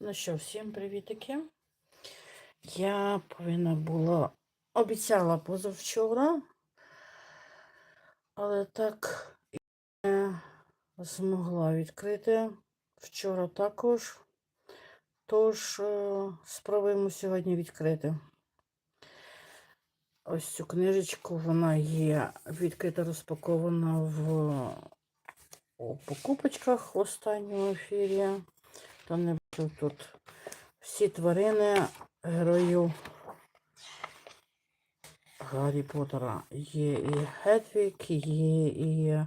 Ну що, всім привітики. Я повинна була, обіцяла позавчора, але так і не змогла відкрити. Вчора також. Тож е, спробуємо сьогодні відкрити. Ось цю книжечку, вона є відкрита, розпакована в покупочках в останньому ефірі. То не бачу тут всі тварини героїв Гаррі Поттера. Є і Гедвік, є і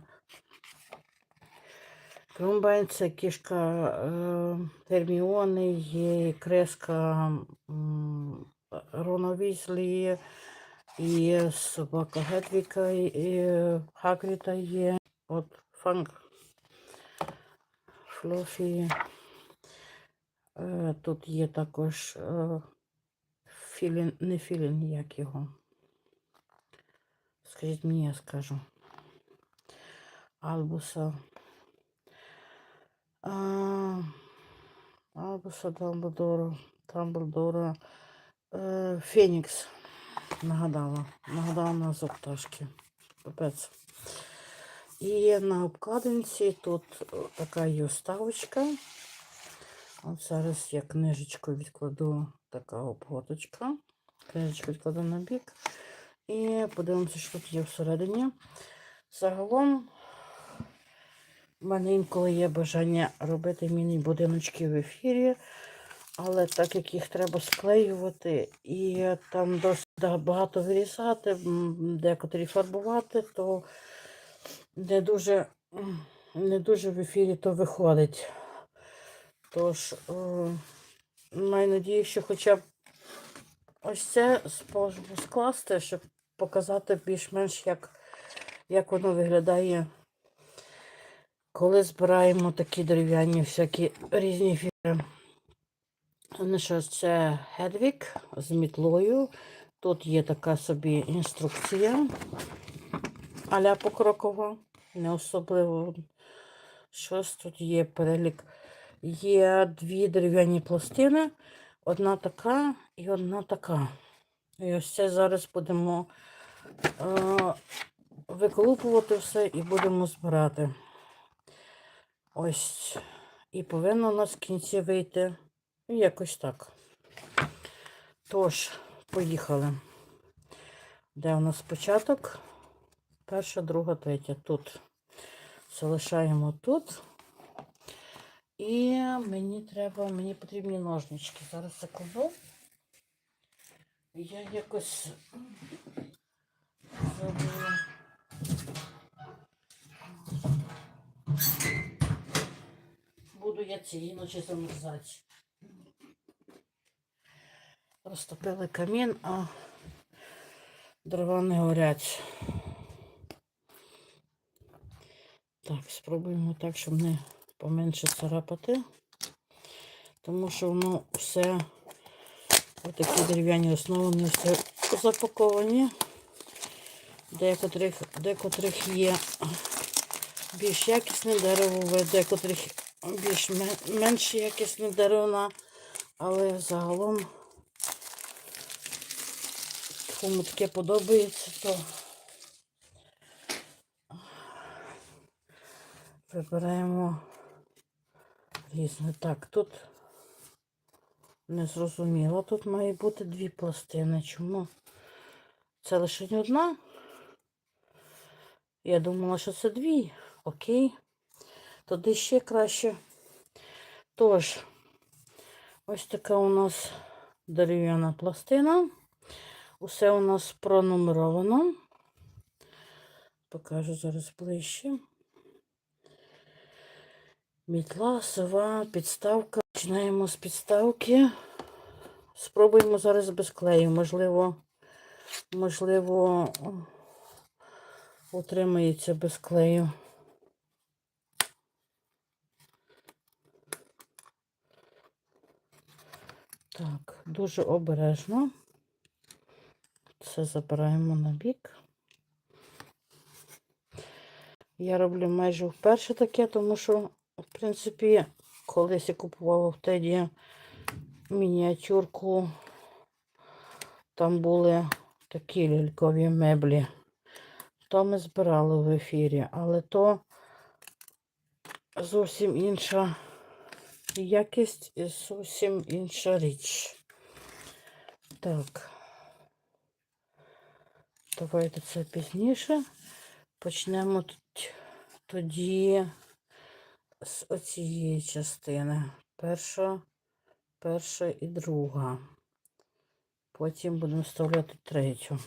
Крумбайн, це кішка е, Герміони, є і креска Рона Візлі, і собака Гедвіка, і Хагріта є. От Фанк Флофі. Е, Тут є також е, філін, не філін, як його. Скажіть мені, я скажу. Албуса. А, Албуса Дамблдора. Дамблдора. Е, Фенікс. Нагадала. Нагадала назву пташки. Капець. І на обкладинці тут е, така є вставочка. От зараз я книжечку відкладу, така обгорточка. Книжечку відкладу на бік. І подивимося, що тут є всередині. Загалом, в мене інколи є бажання робити міні-будиночки в ефірі, але так як їх треба склеювати і там досить багато вирізати, декотрі фарбувати, то не дуже, не дуже в ефірі то виходить. Тож, е, маю надію, що хоча б ось це зможу скласти, щоб показати більш-менш, як, як воно виглядає, коли збираємо такі дерев'яні всякі різні фіри. Ну що це Гедвік з мітлою. Тут є така собі інструкція аля покрокова. Не особливо щось тут є перелік. Є дві дерев'яні пластини, одна така і одна така. І ось це зараз будемо е, виколупувати все і будемо збирати. Ось. І повинно у нас в кінці вийти якось так. Тож, поїхали. Де у нас початок? Перша, друга, третя. Тут. Залишаємо тут. І мені треба, мені потрібні ножнички. Зараз секунду. Я якось забула. Буду я цієї ночі замерзати. Розтопили камін, а дрова не горять. Так, спробуємо так, щоб не поменше царапати, тому що воно все отакі дерев'яні основи, вони все запаковані. Декотрих, декотрих є більш якісне дерево, декотрих більш менш якісне деревина, але загалом кому таке подобається, то вибираємо різне. Так, тут не зрозуміло. Тут має бути дві пластини. Чому? Це лише одна. Я думала, що це дві. Окей. Тоді ще краще. Тож, ось така у нас дерев'яна пластина. Усе у нас пронумеровано. Покажу зараз ближче. Мітла, сова, підставка. Починаємо з підставки. Спробуємо зараз без клею. Можливо, можливо, утримається без клею. Так, дуже обережно. Це забираємо на бік. Я роблю майже вперше таке, тому що, в принципі, колись я купувала в Теді мініатюрку. Там були такі лялькові меблі. То ми збирали в ефірі, але то зовсім інша якість і зовсім інша річ. Так. Давайте це пізніше. Почнемо тоді з оцієї частини. Перша, перша і друга. Потім будемо вставляти третю.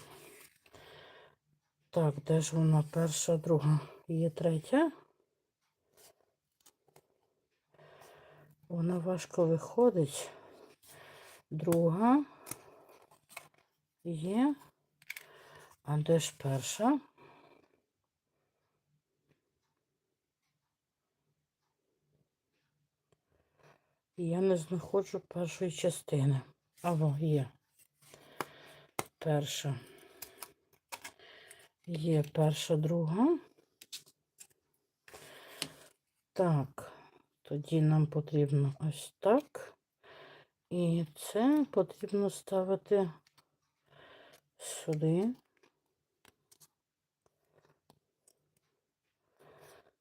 Так, де ж вона перша, друга? Є третя. Вона важко виходить. Друга є. А де ж перша? Я не знаходжу першої частини. Або є. Перша. Є перша, друга. Так, тоді нам потрібно ось так. І це потрібно ставити сюди.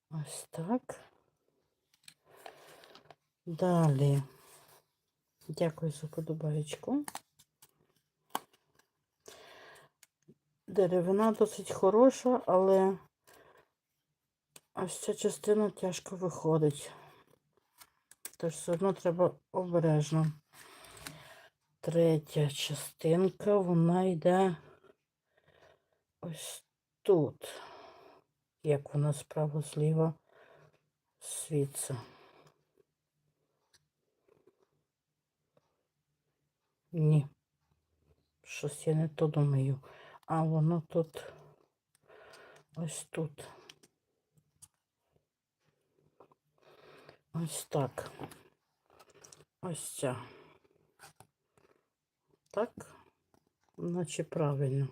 Ось так. Далі. Дякую за подобаєчку. Деревина досить хороша, але ось ця частина тяжко виходить. Тож все одно треба обережно. Третя частинка, вона йде ось тут. Як вона справа зліва світиться. Ні. Щось я не то думаю. А воно тут ось тут. Ось так. Ось ця. Так, наче правильно.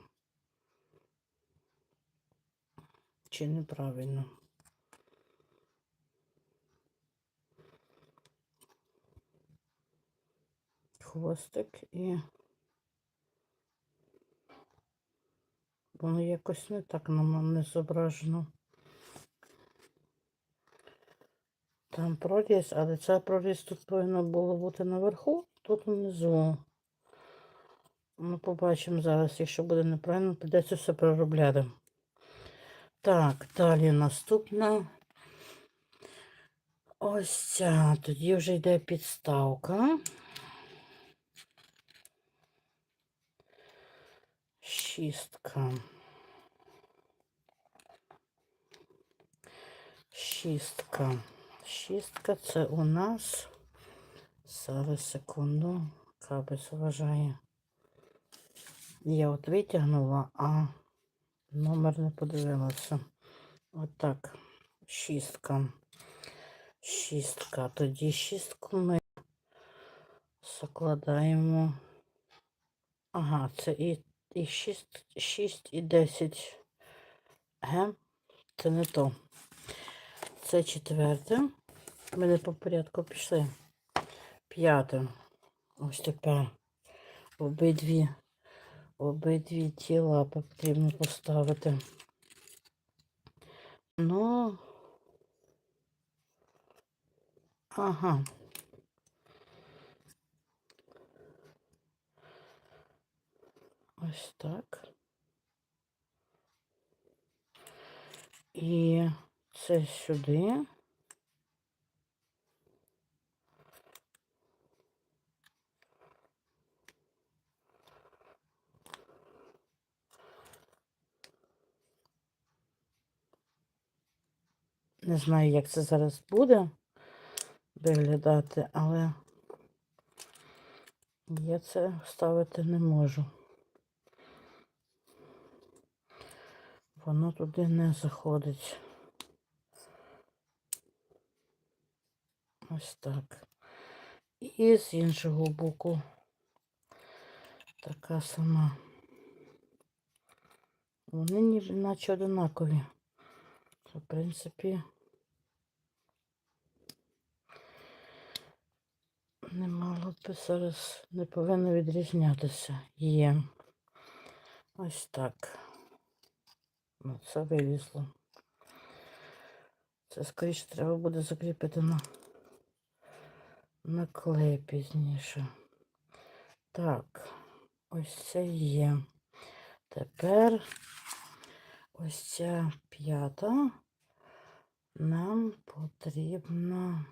Чи неправильно? Хвостик і воно якось не так на мене зображено. Там проріз, але ця проріз тут повинна було бути наверху, тут внизу. Ми побачимо зараз, якщо буде неправильно, придеться все проробляти. Так, далі наступна. Ось ця. Тоді вже йде підставка. Шістка. Шістка. Шістка це у нас. Зараз секунду. Каби заважає. Я от витягнула, а номер не подивилася. Отак. Шістка. Шістка. Тоді шістку ми закладаємо. Ага, це і, і 6, 6 і 10. Ге? Це не то. Це четверте. Ми не по порядку пішли. П'яте. Ось тепер обидві, обидві тіла потрібно поставити. Ну, ага. Ось так. І це сюди. Не знаю, як це зараз буде виглядати, але я це ставити не можу. Воно туди не заходить. Ось так. І з іншого боку така сама. Вони ніби наче одинакові. В принципі, Не мало би зараз не повинно відрізнятися. Є. Ось так. Ну, це вилізло. Це скоріше треба буде закріпити на, на клей пізніше. Так, ось це є. Тепер ось ця п'ята. Нам потрібно.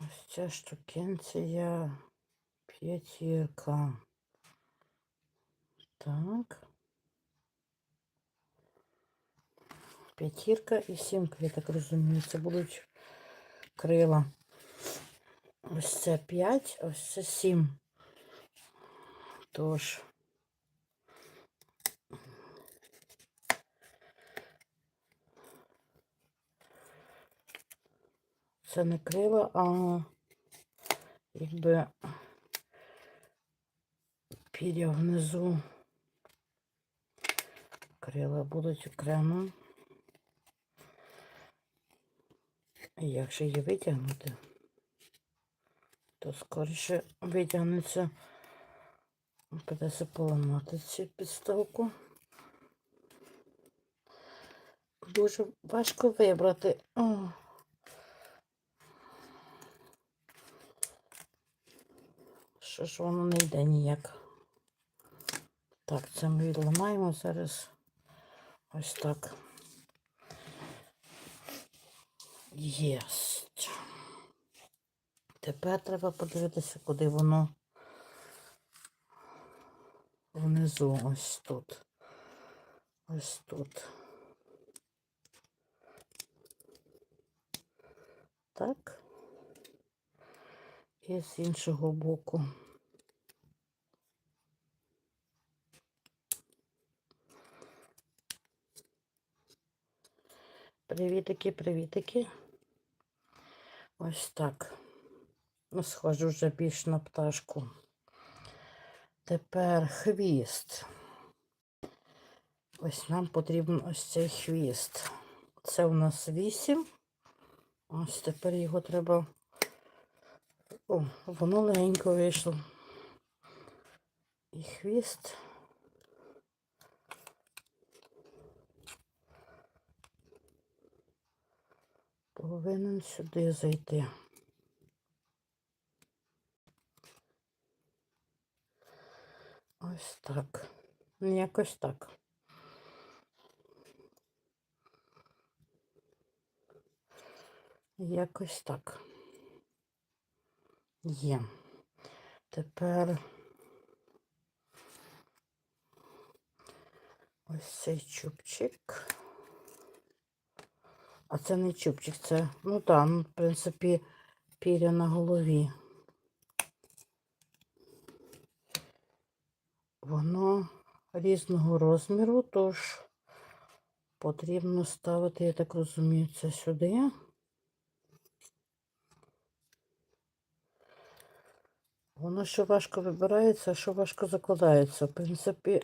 Ось ця штукенція п'ятірка. Так. П'ятірка і сімка, я так розумію, це будуть крила. Ось це 5, ось це 7. Тож. Це не крила, а якби пір'я внизу. Крила будуть окремо. І якщо її витягнути, то скоріше витягнеться, придеться поламати цю підставку. Дуже важко вибрати. О. Що ж воно не йде ніяк. Так, це ми відламаємо зараз ось так. Єсть. Тепер треба подивитися, куди воно внизу ось тут. Ось тут. Так. І з іншого боку. Привітики, привітики. Ось так. Ну, схожу вже більш на пташку. Тепер хвіст. Ось нам потрібен ось цей хвіст. Це у нас 8. Ось тепер його треба. О, воно легенько вийшло. І хвіст. Повинен сюди зайти. Ось так. Ну, Якось так. Якось так. Є. Тепер ось цей чубчик. А це не чубчик, це, ну так, ну, в принципі, піря на голові. Воно різного розміру, тож потрібно ставити, я так розумію, це сюди. Воно що важко вибирається, а що важко закладається. В принципі,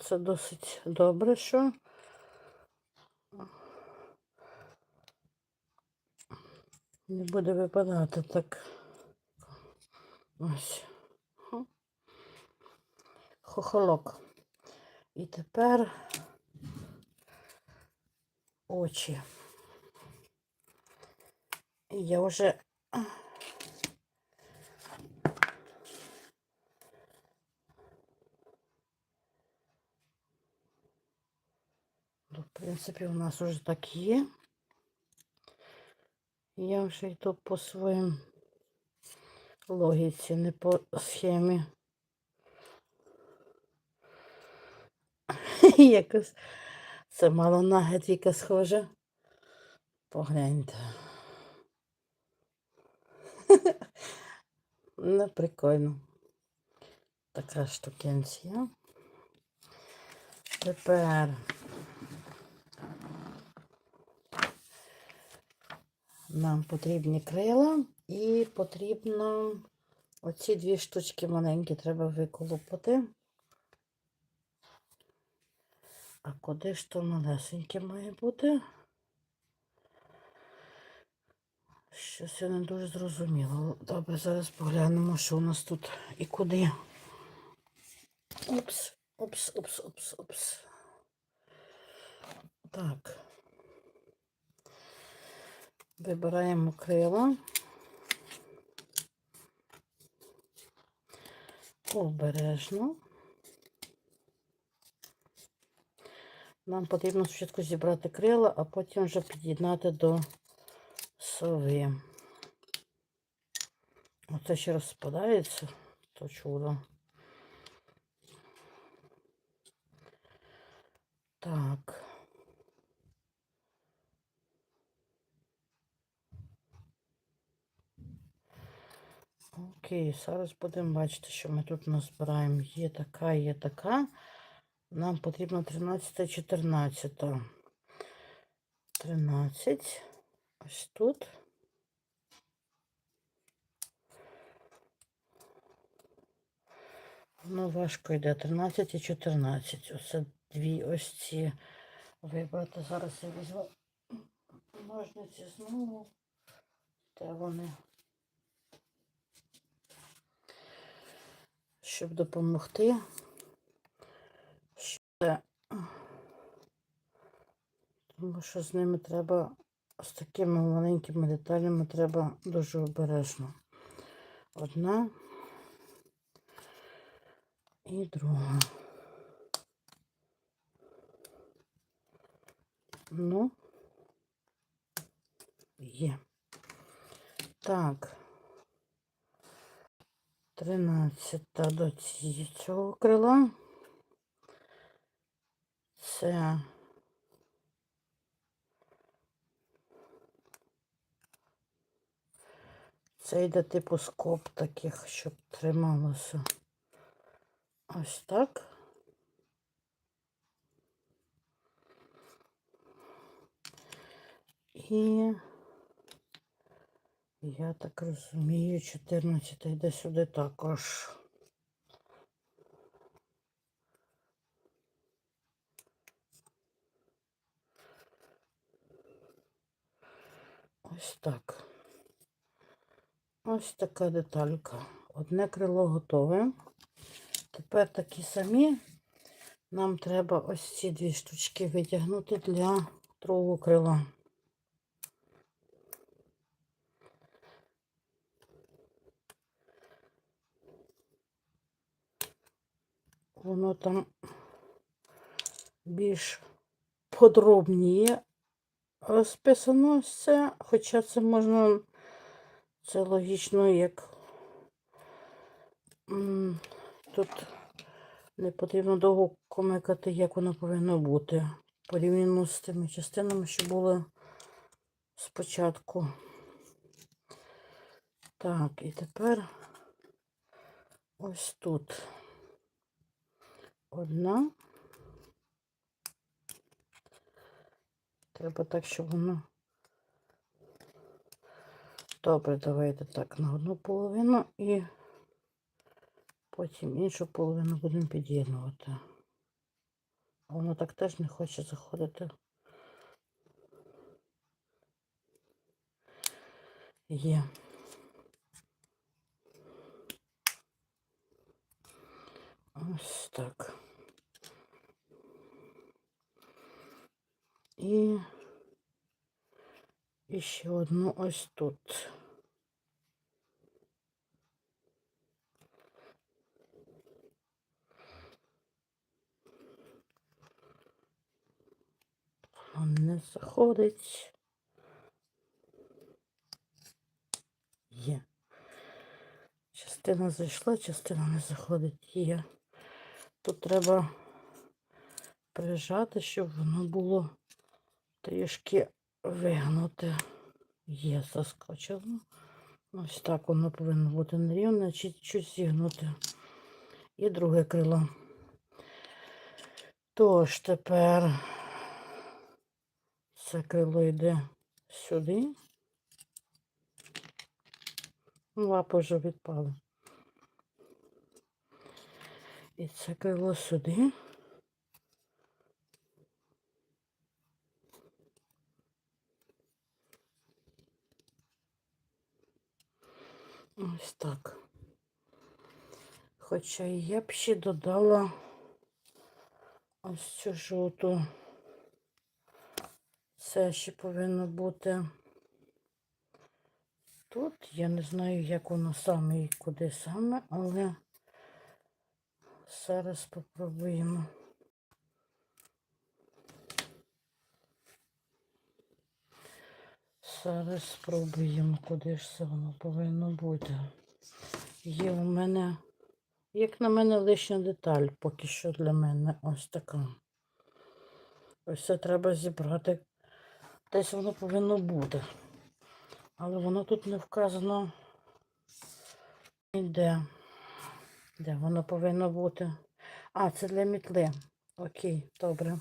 це досить добре, що не буде випадати так. Ось. Хо. Хохолок. І тепер очі. Я вже Ну, в принципі, у нас уже так є. Я вже йду по своїм логіці, не по схемі. Якось це мало на схоже. Погляньте. Ну, прикольно. Така штукенція. Тепер нам потрібні крила і потрібно оці дві штучки маленькі треба виколупати. А куди ж то малесеньке має бути? Щось я не дуже зрозуміла. Добре, зараз поглянемо, що у нас тут і куди. Опс, опс, опс, опс, опс. Так. Вибираємо крила. Обережно. Нам потрібно спочатку зібрати крила, а потім вже під'єднати до сови. Оце ще розпадається, то чудо. Так. Окей, зараз будемо бачити, що ми тут назбираємо. Є така, є така. Нам потрібно 13, 14. 13. Ось тут. Воно важко йде. 13 і 14. Оце дві ось ці вибрати. Зараз я візьму ножниці знову. Де вони? Щоб допомогти. Ще. Тому що з ними треба, з такими маленькими деталями треба дуже обережно. Одна і друга. Ну, є. Так. Тринадцята до ці- цього крила. Це це йде типу скоб таких, щоб трималося. Ось так. І я так розумію, 14 йде сюди також. Ось так. Ось така деталька. Одне крило готове. Тепер такі самі. Нам треба ось ці дві штучки витягнути для другого крила. Воно там більш подробніє розписано це, хоча це можна, це логічно, як тут не потрібно довго комикати, як воно повинно бути. Порівняно з тими частинами, що були спочатку. Так, і тепер ось тут одна. Треба так, щоб воно. Добре, давайте так на одну половину і потім іншу половину будемо під'єднувати. Воно так теж не хоче заходити. Є. Ось так. І, ще одну ось тут. Воно не заходить. Є. Частина зайшла, частина не заходить. Є. Тут треба прижати, щоб воно було трішки вигнуте. Є, заскочило. Ось так воно повинно бути нерівне, чуть-чуть зігнути. І друге крило. Тож тепер це крило йде сюди. Лапи вже відпали. І це крило сюди. Ось так. Хоча я б ще додала ось цю жовту. Це ще повинно бути тут. Я не знаю, як воно саме і куди саме, але зараз спробуємо. Зараз спробуємо, куди ж це воно повинно бути. Є у мене, як на мене, лишня деталь поки що для мене ось така. Ось це треба зібрати. Десь воно повинно бути. Але воно тут не вказано ніде. Де воно повинно бути? А, це для мітли. Окей, добре.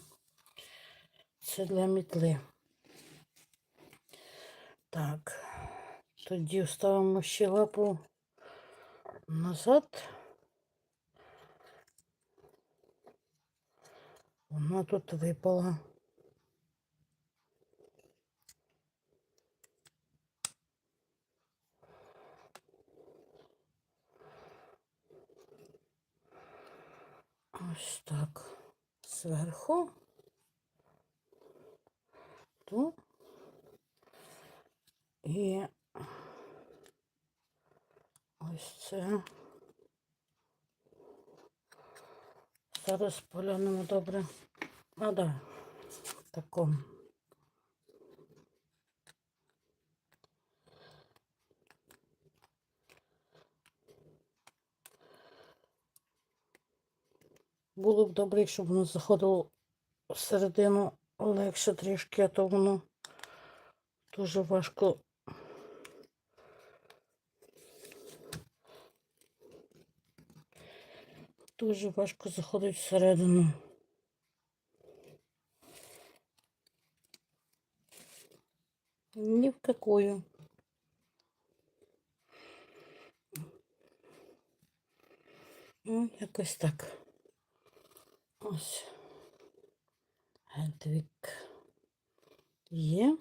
Це для мітли. Так. Тоді вставимо ще лапу назад. Вона тут випала. Ось так. Зверху. Ту. І ось це. Зараз поглянемо добре. А, да, такому. Було б добре, якщо воно заходило всередину легше трішки, а то воно дуже важко. Дуже важко заходить всередину. Ні в какую. Ну, якось так. Ось. Гедвік є.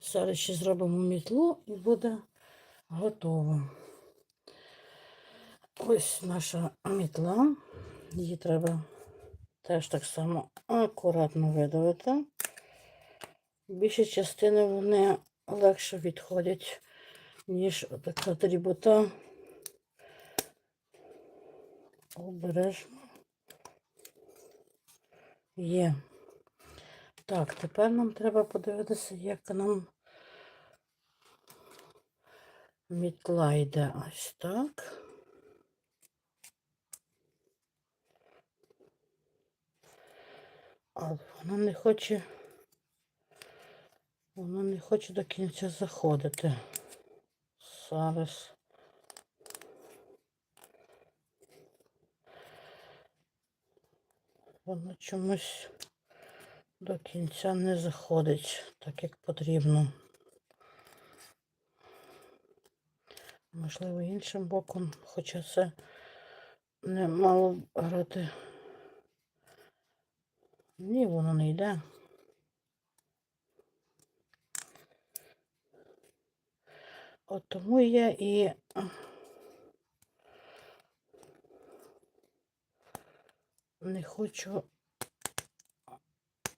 Зараз ще зробимо мітлу і буде готово. Ось наша мітла. Її треба теж так само акуратно видавити. Більші частини вони легше відходять, ніж така дрібота. Обережно. Є. Так, тепер нам треба подивитися, як нам мітла йде ось так. Але вона не хоче, вона не хоче до кінця заходити. Зараз. Воно чомусь до кінця не заходить, так як потрібно. Можливо, іншим боком, хоча це не мало грати. Ні, воно не йде. От тому я і не хочу.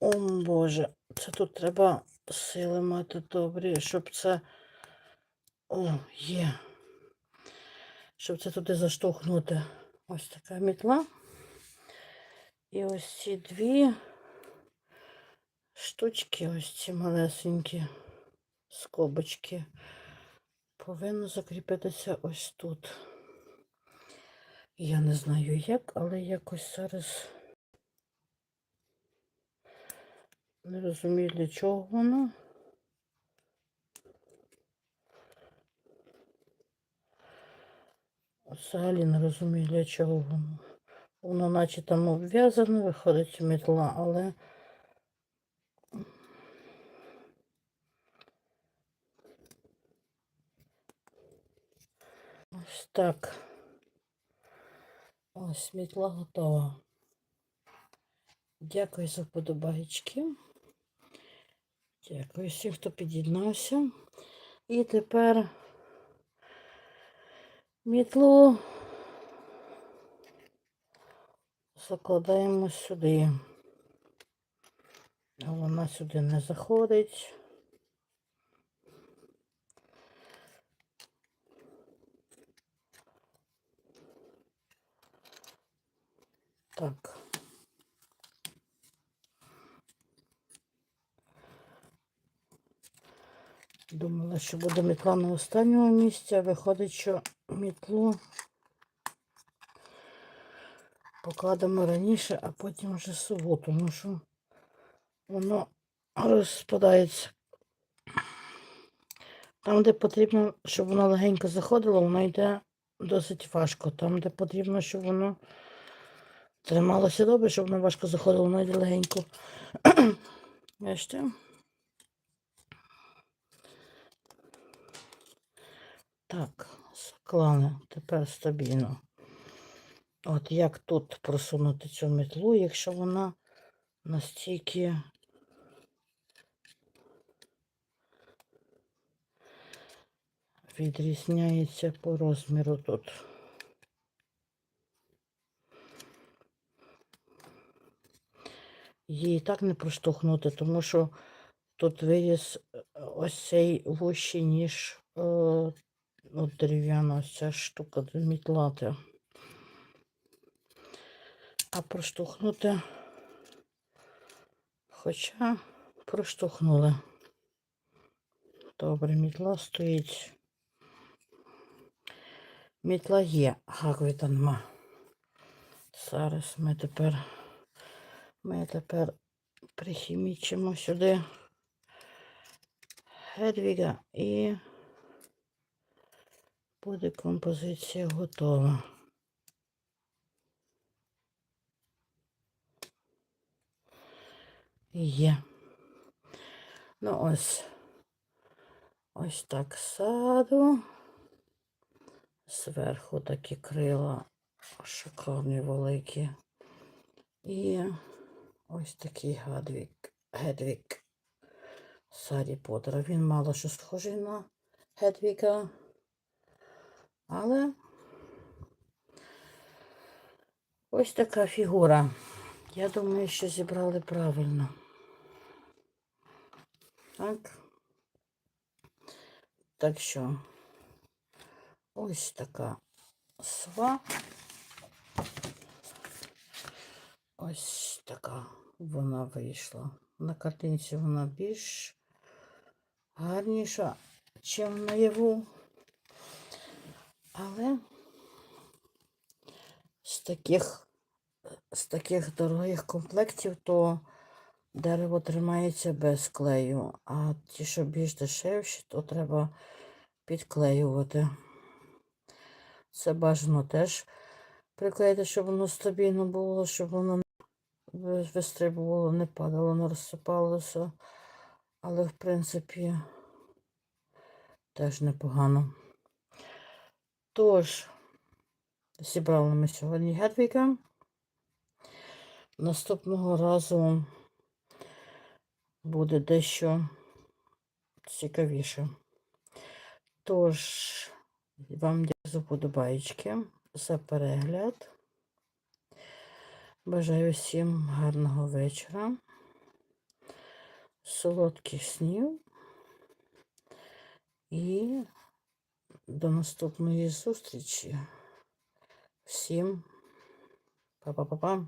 О Боже, це тут треба сили мати добрі, щоб це. О, є. Щоб це туди заштовхнути. Ось така мітла. І ось ці дві штучки, ось ці малесенькі скобочки, повинно закріпитися ось тут. Я не знаю як, але якось зараз не розумію, для чого воно. Взагалі не розумію, для чого воно. Воно наче там обв'язано, виходить метла, але ось так. Ось мітла готова. Дякую за вподобайки. Дякую всім, хто під'єднався. І тепер Мітлу закладаємо сюди. Вона сюди не заходить. Так. Думала, що буде мітла на останньому місці, а виходить, що мітлу покладемо раніше, а потім вже сову, тому що воно розпадається. Там, де потрібно, щоб воно легенько заходило, воно йде досить важко. Там, де потрібно, щоб воно трималося добре, щоб воно важко заходило, воно йде легенько. Бачите? Так, склали тепер стабільно. От як тут просунути цю метлу, якщо вона настільки відрізняється по розміру тут. Її і так не проштовхнути, тому що тут виріс е, ось цей вущий, ніж е, от дерев'яна ось ця штука мітлати. А проштовхнути, хоча проштовхнули. Добре, мітла стоїть. Мітла є, гаквіта нема. Зараз ми тепер, ми тепер прихімічимо сюди Гедвіга і буде композиція готова. Є. Ну ось. Ось так саду. Зверху такі крила шикарні великі. І ось такий гадвік, Гедвік Сарі Поттера. Він мало що схожий на Гедвіка. Але ось така фігура. Я думаю, що зібрали правильно. Так. Так що ось така сва. Ось така вона вийшла. На картинці вона більш гарніша, ніж наяву. Але з таких, з таких дорогих комплектів, то дерево тримається без клею, а ті, що більш дешевші, то треба підклеювати. Це бажано теж приклеїти, щоб воно стабільно було, щоб воно вистрибувало, не падало, не розсипалося. Але, в принципі, теж непогано. Тож, зібрали ми сьогодні Гедвіга. Наступного разу буде дещо цікавіше. Тож, вам дякую за вподобайки, за перегляд. Бажаю всім гарного вечора, солодких снів і до наступної зустрічі. Всім па-па-па-па.